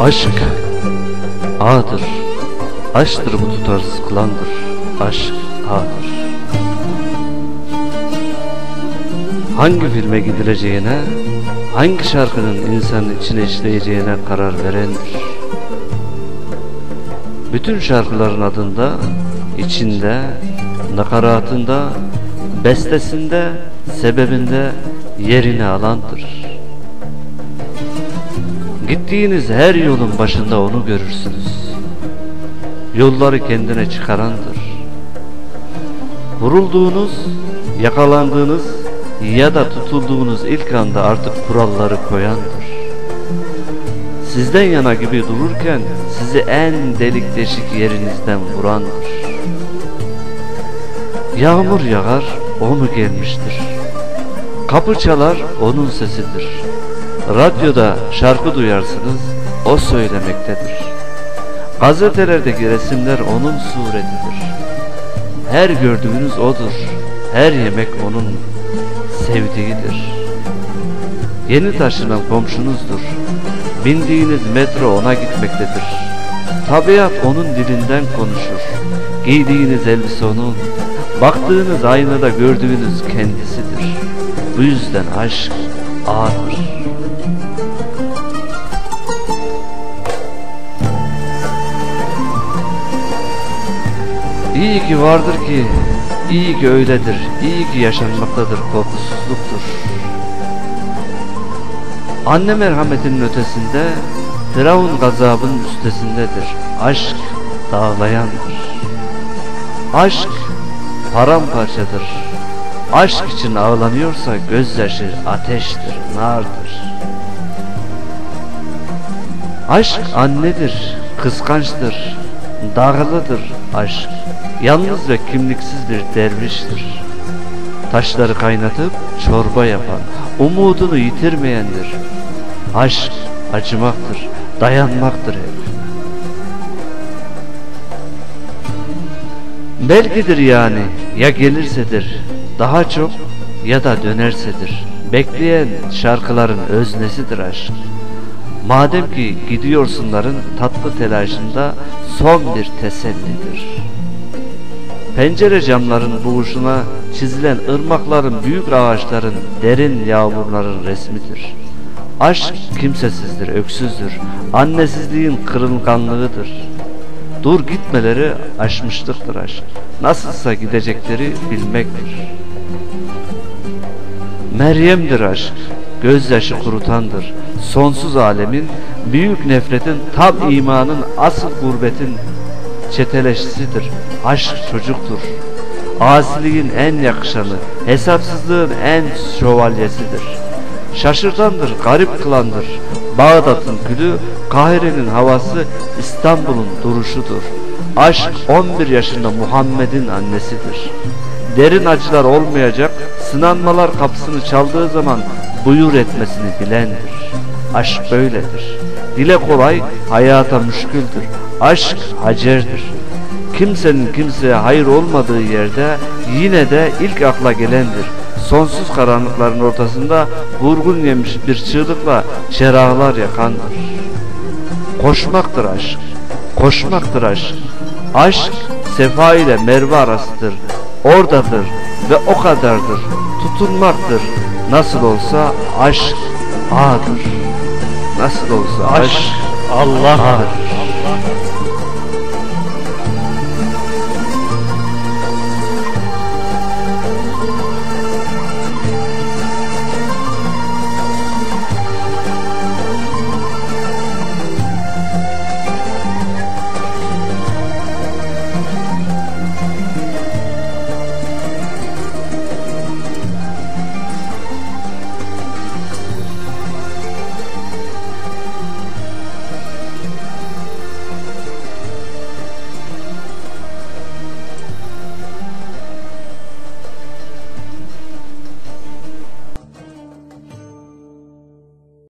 Aşk ağdır, aşktır bu tutarsız kılandır, aşk ağdır. Hangi filme gidileceğine, hangi şarkının insanın içine işleyeceğine karar verendir. Bütün şarkıların adında, içinde, nakaratında, bestesinde, sebebinde yerini alandır. Gittiğiniz her yolun başında onu görürsünüz. Yolları kendine çıkarandır. Vurulduğunuz, yakalandığınız ya da tutulduğunuz ilk anda artık kuralları koyandır. Sizden yana gibi dururken sizi en delik deşik yerinizden vurandır. Yağmur yağar, o mu gelmiştir? Kapı çalar, onun sesidir. Radyoda şarkı duyarsınız, o söylemektedir. Gazetelerdeki resimler onun suretidir. Her gördüğünüz odur, her yemek onun sevdiğidir. Yeni taşınan komşunuzdur. Bindiğiniz metro ona gitmektedir. Tabiat onun dilinden konuşur. Giydiğiniz elbise onun, baktığınız aynada gördüğünüz kendisidir. Bu yüzden aşk ağır. İyi ki vardır ki, iyi ki öyledir, iyi ki yaşanmaktadır, korkusuzluktur. Anne merhametinin ötesinde, Firavun gazabının üstesindedir. Aşk dağlayandır. Aşk paramparçadır. Aşk için ağlanıyorsa gözyaşı ateştir, nardır. Aşk annedir, kıskançtır, dağılıdır aşk. Yalnız ve kimliksiz bir derviştir. Taşları kaynatıp çorba yapan, umudunu yitirmeyendir. Aşk acımaktır, dayanmaktır hep. Belkidir yani, ya gelirsedir, daha çok ya da dönersedir. Bekleyen şarkıların öznesidir aşk. Madem ki gidiyorsunların tatlı telaşında son bir tesellidir. Pencere camların buğuşuna çizilen ırmakların, büyük ağaçların, derin yağmurların resmidir. Aşk kimsesizdir, öksüzdür. Annesizliğin kırılganlığıdır. Dur gitmeleri aşmışlıktır aşk. Nasılsa gidecekleri bilmektir. Meryem'dir aşk. Gözyaşı kurutandır. Sonsuz alemin, büyük nefretin, tam imanın, asıl gurbetin çeteleşisidir. Aşk çocuktur. Asiliğin en yakışanı, hesapsızlığın en şövalyesidir. Şaşırtandır, garip kılandır. Bağdat'ın gülü, Kahire'nin havası, İstanbul'un duruşudur. Aşk 11 yaşında Muhammed'in annesidir. Derin acılar olmayacak, sınanmalar kapısını çaldığı zaman buyur etmesini bilendir. Aşk böyledir. Dile kolay, hayata müşküldür. Aşk hacerdir. Kimsenin kimseye hayır olmadığı yerde yine de ilk akla gelendir. Sonsuz karanlıkların ortasında vurgun yemiş bir çığlıkla çerağlar yakandır. Koşmaktır aşk, koşmaktır aşk. Aşk sefa ile merve arasıdır. Oradadır ve o kadardır. Tutunmaktır. Nasıl olsa aşk ağdır. Nasıl olsa aşk Allah'dır. Allah.